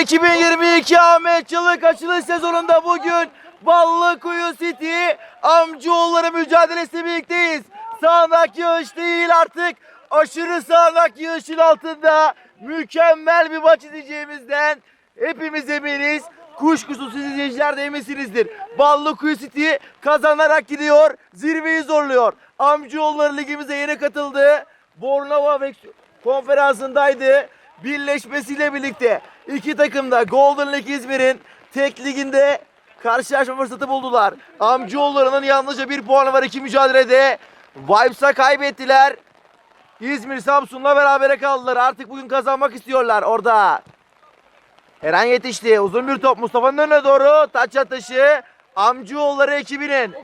2022 Ahmet Çalık açılış sezonunda bugün Ballıkuyu City amcaoğulları mücadelesi birlikteyiz. Sağanak yağış değil artık aşırı sağanak yağışın altında mükemmel bir maç izleyeceğimizden hepimiz eminiz. Kuşkusuz siz izleyiciler de eminsinizdir. Ballıkuyu City kazanarak gidiyor, zirveyi zorluyor. Amcaoğulları ligimize yeni katıldı. Bornova ve konferansındaydı. Birleşmesiyle birlikte iki takım da Golden League İzmir'in tek liginde karşılaşma fırsatı buldular. Amcaoğullarının yalnızca bir puanı var iki mücadelede. Vibes'a kaybettiler. İzmir Samsun'la berabere kaldılar. Artık bugün kazanmak istiyorlar orada. Eren yetişti. Uzun bir top Mustafa'nın önüne doğru. Taç atışı. Amcaoğulları ekibinin.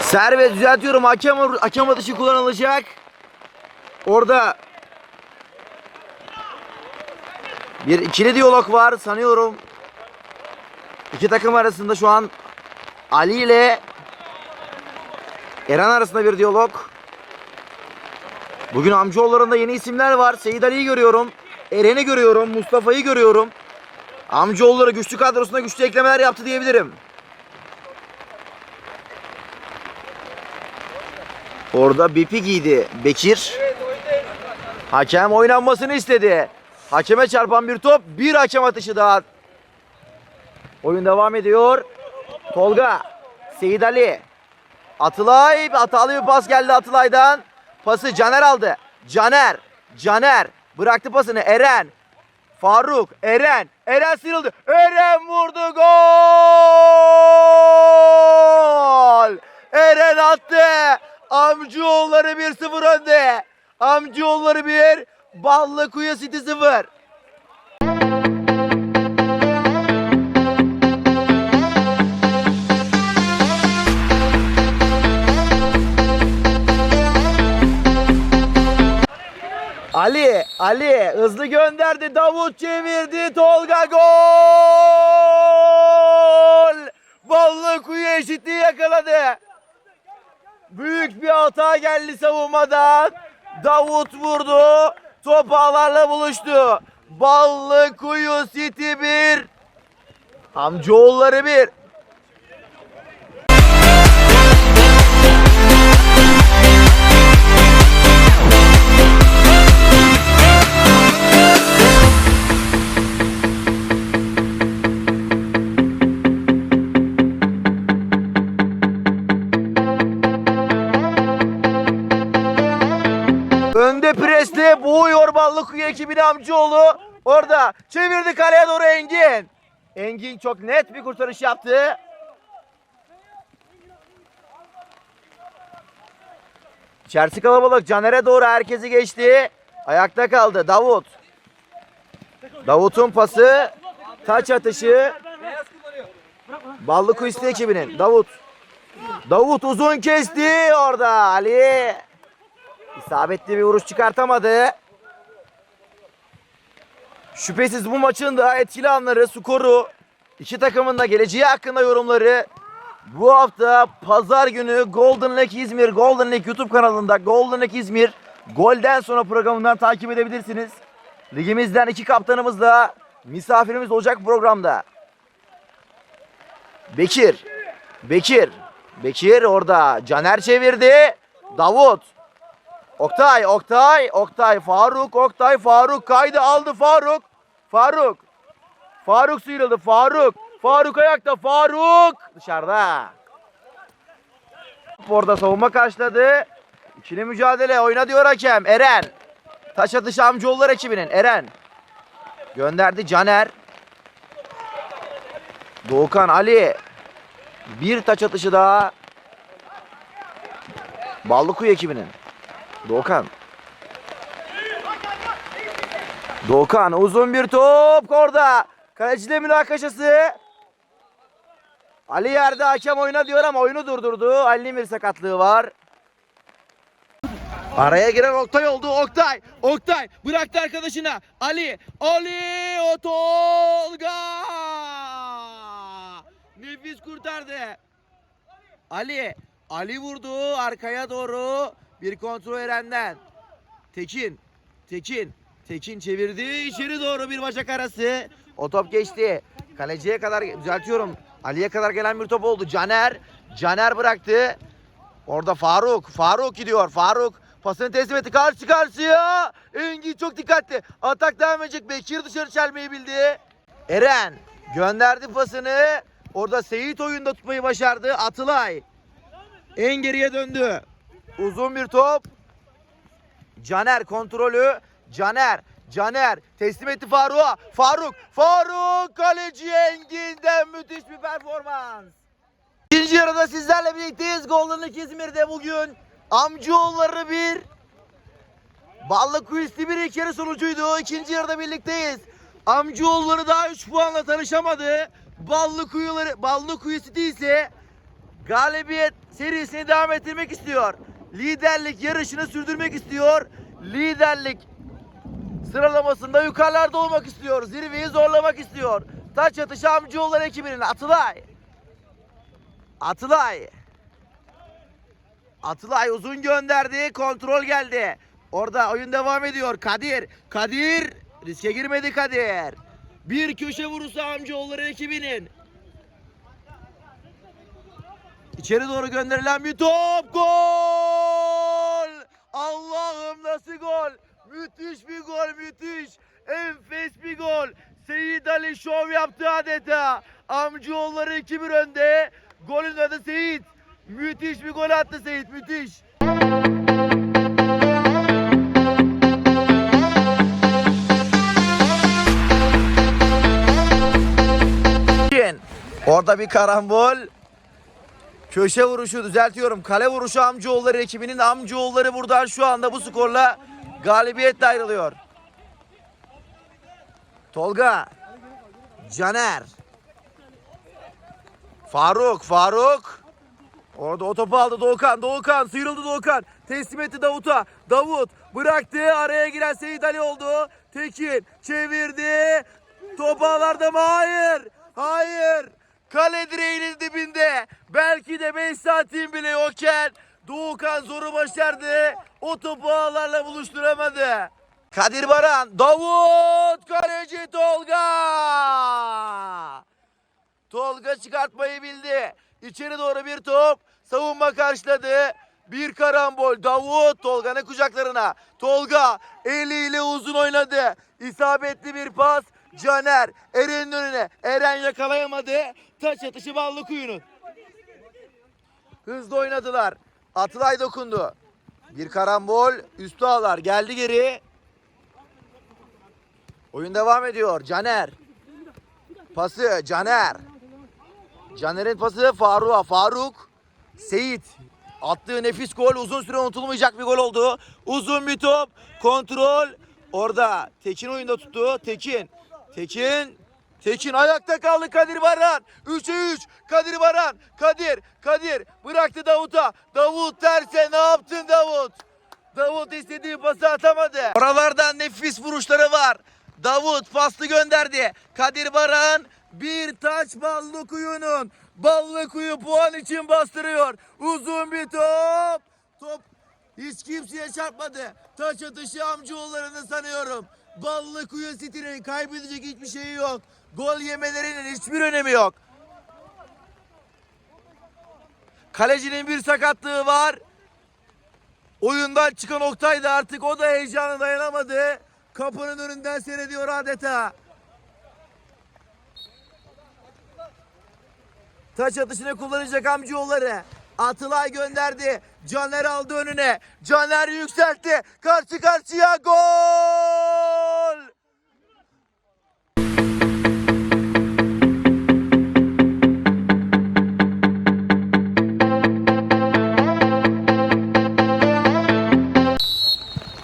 Servet düzeltiyorum. Hakem, hakem atışı kullanılacak. Orada bir ikili diyalog var sanıyorum. İki takım arasında şu an Ali ile Eren arasında bir diyalog. Bugün amcaoğullarında yeni isimler var. Seyit Ali'yi görüyorum. Eren'i görüyorum. Mustafa'yı görüyorum. Amcaoğulları güçlü kadrosuna güçlü eklemeler yaptı diyebilirim. Orada bipi giydi Bekir. Hakem oynanmasını istedi. Hakeme çarpan bir top. Bir hakem atışı daha. Oyun devam ediyor. Tolga. Seyit Ali. Atılay. Hatalı bir pas geldi Atılay'dan. Pası Caner aldı. Caner. Caner. Bıraktı pasını. Eren. Faruk. Eren. Eren sıyrıldı. Eren vurdu. Gol. Eren attı. Amcaoğulları 1-0 önde. Amcaoğulları 1. Ballıkuyu City 0. Ali, Ali hızlı gönderdi. Davut çevirdi. Tolga gol! Ballıkuyu eşitliği yakaladı. Büyük bir hata geldi savunmadan. Davut vurdu. Top ağlarla buluştu. Ballıkuyu City 1. Amcaoğulları 1. Presle boğuyor Ballıkuyu ekibini amcaoğlu. Orada çevirdi kaleye doğru Engin. Engin çok net bir kurtarış yaptı. İçerisi kalabalık. Caner'e doğru herkesi geçti. Ayakta kaldı Davut. Davut'un pası. Taç atışı. Ballıkuyu City ekibinin. Davut. Davut uzun kesti orada Ali. İsabetli bir vuruş çıkartamadı. Şüphesiz bu maçın da etkili anları, skoru, iki takımın da geleceği hakkında yorumları bu hafta pazar günü Golden Lake İzmir, Golden Lake YouTube kanalında Golden Lake İzmir golden sonra programından takip edebilirsiniz. Ligimizden iki kaptanımız da misafirimiz olacak programda. Bekir, Bekir, Bekir orada. Caner çevirdi. Davut. Oktay, Oktay, Oktay, Faruk, Oktay, Faruk kaydı aldı Faruk. Faruk. Faruk sıyrıldı. Faruk. Faruk ayakta. Faruk dışarıda. Orada savunma karşıladı. İkili mücadele oyna diyor hakem. Eren. Taş atışı amcaoğullar ekibinin. Eren. Gönderdi Caner. Doğukan Ali. Bir taç atışı daha. Ballıkuyu ekibinin. Doğukan. Doğukan uzun bir top orada. Kaleciyle münakaşası. Ali yerde hakem oyna diyor ama oyunu durdurdu. Ali'nin bir sakatlığı var. Araya giren Oktay oldu. Oktay. Oktay bıraktı arkadaşına. Ali. Ali o Tolga. Nefis kurtardı. Ali. Ali vurdu arkaya doğru. Bir kontrol Eren'den. Tekin. Tekin. Tekin çevirdi. içeri doğru bir bacak arası. O top geçti. Kaleciye kadar düzeltiyorum. Ali'ye kadar gelen bir top oldu. Caner. Caner bıraktı. Orada Faruk. Faruk gidiyor. Faruk pasını teslim etti. Karşı karşıya. Engin çok dikkatli. Atak devam edecek. Bekir dışarı çelmeyi bildi. Eren gönderdi pasını. Orada Seyit oyunda tutmayı başardı. Atılay. En geriye döndü. Uzun bir top. Caner kontrolü. Caner. Caner teslim etti Faruk'a. Faruk. Faruk kaleci Engin'den müthiş bir performans. İkinci yarıda sizlerle birlikteyiz. Golden İzmir'de bugün Amcaoğulları bir Ballı Kulisi bir yarı sonucuydu. İkinci yarıda birlikteyiz. Amcaoğulları daha 3 puanla tanışamadı. Ballı Kuyuları, Ballı Kuyu City ise galibiyet serisini devam ettirmek istiyor. Liderlik yarışını sürdürmek istiyor. Liderlik sıralamasında yukarılarda olmak istiyor. Zirveyi zorlamak istiyor. Taç atışı Amcaoğulları ekibinin Atılay. Atılay. Atılay uzun gönderdi. Kontrol geldi. Orada oyun devam ediyor. Kadir. Kadir. Riske girmedi Kadir. Bir köşe vurusu amcaoğulları ekibinin. İçeri doğru gönderilen bir top. Gol! Allah'ım nasıl gol? Müthiş bir gol müthiş. Enfes bir gol. Seyit Ali şov yaptı adeta. Amcaoğulları 2-1 önde. Golün adı Seyit. Müthiş bir gol attı Seyit müthiş. Orada bir karambol. Köşe vuruşu düzeltiyorum. Kale vuruşu Amcaoğulları ekibinin Amcaoğulları buradan şu anda bu skorla galibiyetle ayrılıyor. Tolga. Caner. Faruk, Faruk. Orada o topu aldı Doğukan. Doğukan sıyrıldı Doğukan. Teslim etti Davut'a. Davut bıraktı. Araya giren Seyit Ali oldu. Tekin çevirdi. Top ağlarda mı? Hayır. Hayır. Kale direğinin dibinde. Belki de 5 santim bile yokken Doğukan zoru başardı. O topu ağlarla buluşturamadı. Kadir Baran, Davut, kaleci Tolga. Tolga çıkartmayı bildi. İçeri doğru bir top. Savunma karşıladı. Bir karambol. Davut Tolga'nın kucaklarına. Tolga eliyle uzun oynadı. İsabetli bir pas. Caner Eren'in önüne. Eren yakalayamadı. Taç atışı ballı kuyunun. Hızlı oynadılar. Atılay dokundu. Bir karambol. Üstü ağlar. Geldi geri. Oyun devam ediyor. Caner. Pası Caner. Caner'in pası Faruk'a. Faruk. Seyit. Attığı nefis gol uzun süre unutulmayacak bir gol oldu. Uzun bir top. Kontrol. Orada Tekin oyunda tuttu. Tekin. Tekin. Tekin ayakta kaldı Kadir Baran. 3'e 3. Kadir Baran. Kadir. Kadir. Bıraktı Davut'a. Davut terse ne yaptın Davut? Davut istediği pası atamadı. Oralardan nefis vuruşları var. Davut paslı gönderdi. Kadir Baran bir taç ballı kuyunun. Ballı kuyu puan için bastırıyor. Uzun bir top. Top hiç kimseye çarpmadı. Taç atışı amcaoğullarını sanıyorum. Ballı kuyu City'nin kaybedecek hiçbir şeyi yok. Gol yemelerinin hiçbir önemi yok. Kalecinin bir sakatlığı var. Oyundan çıkan Oktay da artık o da heyecanı dayanamadı. Kapının önünden seyrediyor adeta. Taç atışını kullanacak amcaoğulları. Atılay gönderdi. Caner aldı önüne. Caner yükseltti. Karşı karşıya gol!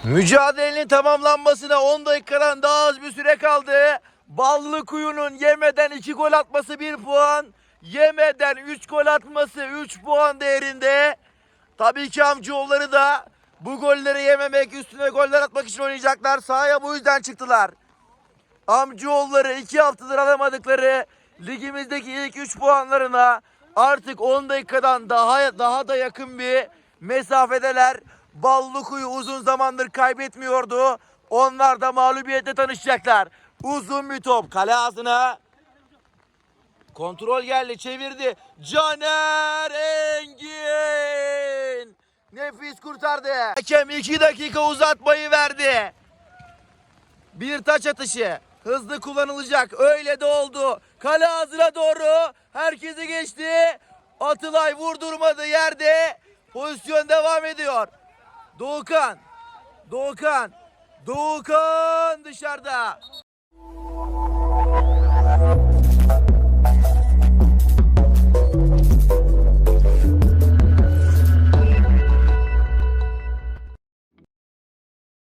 Mücadelenin tamamlanmasına 10 dakikadan daha az bir süre kaldı. Ballı Kuyu'nun yemeden 2 gol atması 1 puan. Yemeden 3 gol atması 3 puan değerinde. Tabii ki amcaoğulları da bu golleri yememek, üstüne goller atmak için oynayacaklar. Sahaya bu yüzden çıktılar. Amcaoğulları 2 haftadır alamadıkları ligimizdeki ilk 3 puanlarına artık 10 dakikadan daha daha da yakın bir mesafedeler. Ballıkuyu uzun zamandır kaybetmiyordu. Onlar da mağlubiyetle tanışacaklar. Uzun bir top kale ağzına. Kontrol geldi çevirdi. Caner Engin. Nefis kurtardı. Hakem 2 dakika uzatmayı verdi. Bir taç atışı. Hızlı kullanılacak. Öyle de oldu. Kale ağzına doğru. Herkesi geçti. Atılay vurdurmadı yerde. Pozisyon devam ediyor. Doğukan. Doğukan. Doğukan dışarıda.